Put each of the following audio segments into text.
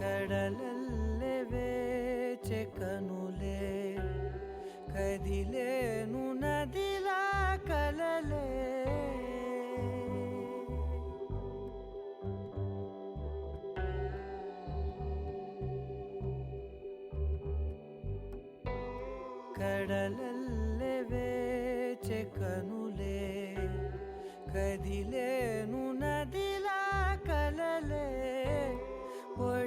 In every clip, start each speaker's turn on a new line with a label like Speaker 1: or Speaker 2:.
Speaker 1: కడలల్లె వేచె కనులే కదిలేను నదిలా కలలే? కడలల్లె వేచె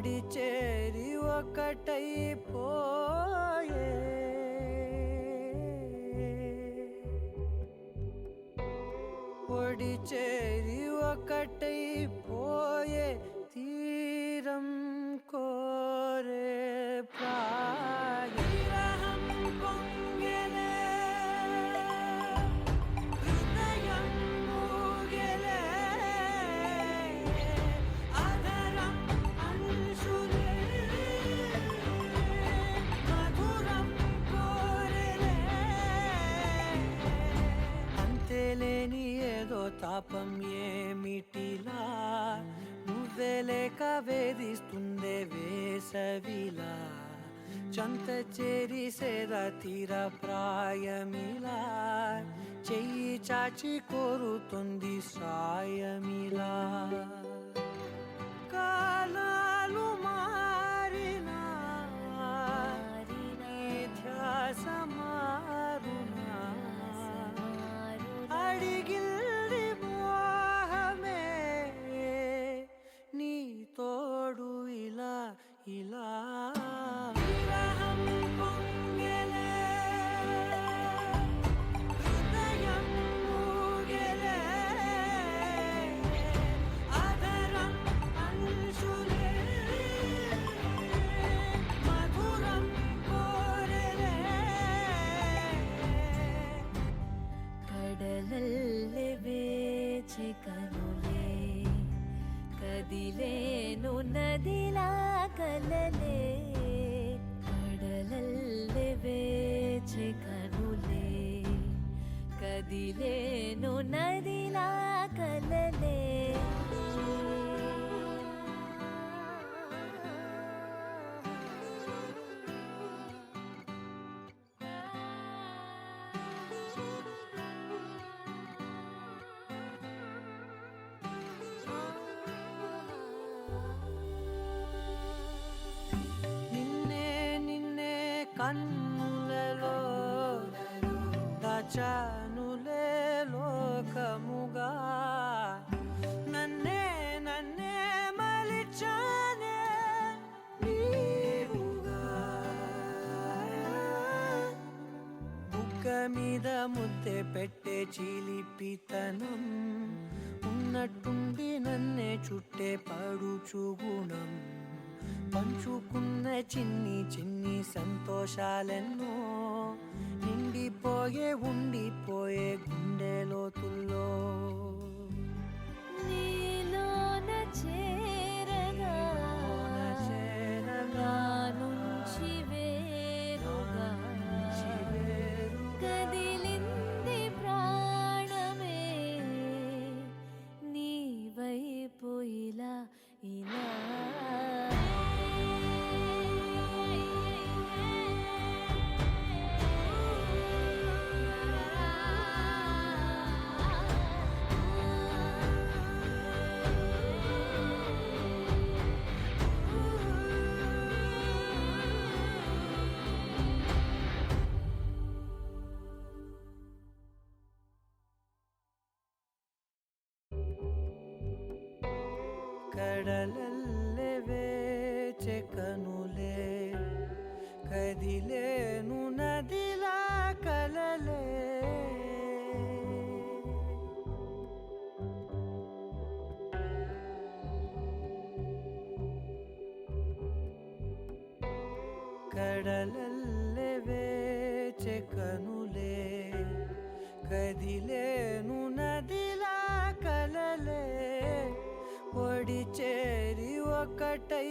Speaker 1: ఒడి చేరి ఒకటై పోయే ఒడి చేరి పాపం ఏమిటిలా? నువ్వే లేక వేధిస్తుందే వేసవిలా? చంత చేరి సేద తీర ప్రాయమిలా? చెయ్యి చాచి కోరుతుంది సాయమిలా?
Speaker 2: నదిలా కలలే కడలల్లె వేచె కనులే కదిలేను నదిలా
Speaker 1: మీద ముద్దె పెట్టే చిలిపితనం. ఉన్నట్టుండి నన్నే చుట్టే పడుచు గుణం. పంచుకున్న చిన్ని చిన్ని సంతోషాలెన్నో. నిండిపోయే ఉండిపోయే గుండె కడలల్లె వేచె కనులే కదిలేను నదిలా కలలే. కడలల్లె వేచె చేరి ఒకటై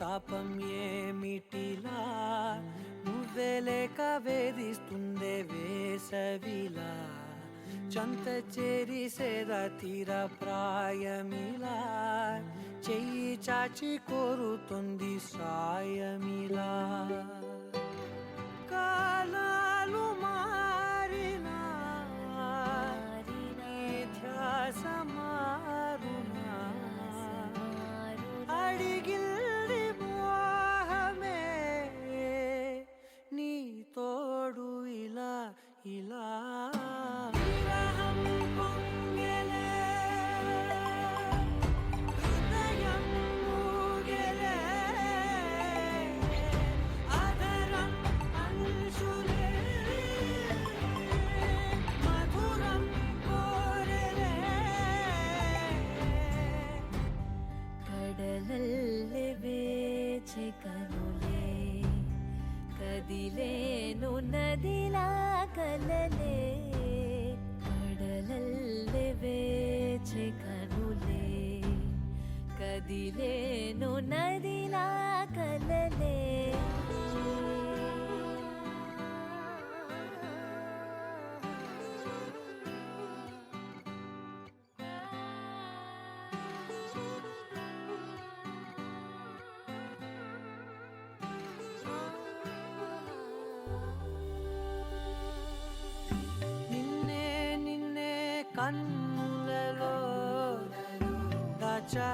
Speaker 1: తాపం ఏమిటిలా? నువ్వే లేక వేధిస్తుందే వేసవిలా? చంత చేరి సేద తీర ప్రాయమిలా? చెయ్యి చాచి కోరుతుంది సాయమిలా?
Speaker 2: కాల He loves కలివేను నదిలా కలలే
Speaker 1: నిన్నే నిన్నే కన్నులలో దాచా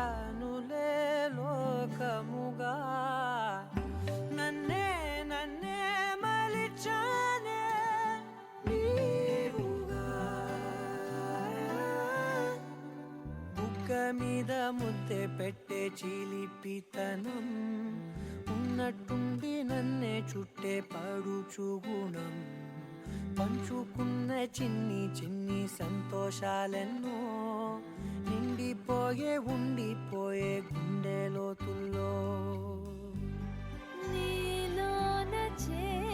Speaker 1: బుగ్గ మీద ముద్దె పెట్టే చిలిపితనం. ఉన్నట్టుండి నన్నే చుట్టే పడుచు గుణం. పంచుకున్న చిన్ని చిన్ని సంతోషాలెన్నో. నిండిపోయే ఉండిపోయే గుండె లోతుల్లో.
Speaker 2: నీలోన చే